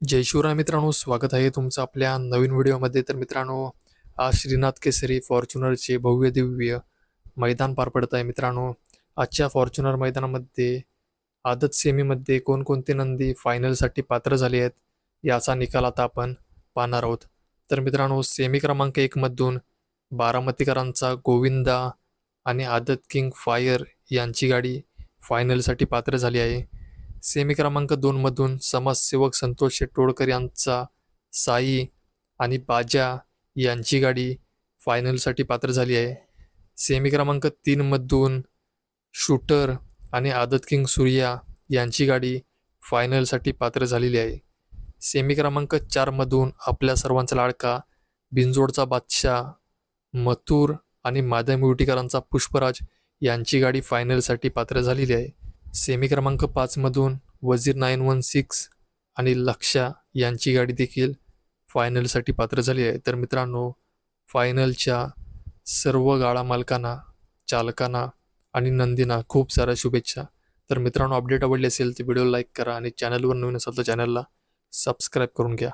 जय शिवराय मित्रांनो स्वागत आहे तुमचं आपल्या नवीन व्हिडिओमध्ये. तर मित्रांनो आज श्रीनाथ केसरी फॉर्च्युनरचे भव्य दिव्य मैदान पार पडत आहे मित्रांनो. आजच्या फॉर्च्युनर मैदानामध्ये आदत सेमीमध्ये कोणकोणते नंदी फायनलसाठी पात्र झाले आहेत याचा निकाल आता आपण पाहणार आहोत. तर मित्रांनो सेमी क्रमांक एकमधून बारामतीकरांचा गोविंदा आणि आदत किंग फायर यांची गाडी फायनलसाठी पात्र झाली आहे. सेमी क्रमांक दोनमधून समाजसेवक संतोष शेटोडकर यांचा साई आणि बाजा यांची गाडी फायनलसाठी पात्र झाली आहे. सेमी क्रमांक तीनमधून शूटर आणि आदत किंग सूर्या यांची गाडी फायनलसाठी पात्र झालेली आहे. सेमी क्रमांक चारमधून आपल्या सर्वांचा लाडका बिंजोडचा बादशाह मथुर आणि माधव मुर्टीकरांचा पुष्पराज यांची गाडी फायनलसाठी पात्र झालेली आहे. सेमी क्रमांक पाचमधून वजीर नाईन वन सिक्स आणि लक्षा यांची गाडी देखील फायनलसाठी पात्र झाली आहे. तर मित्रांनो फायनलच्या सर्व गाळा मालकांना चालकांना आणि नंदींना खूप साऱ्या शुभेच्छा. तर मित्रांनो अपडेट आवडली असेल तर व्हिडिओ लाईक करा आणि चॅनलवर नवीन असेल तर चॅनलला सबस्क्राईब करून घ्या.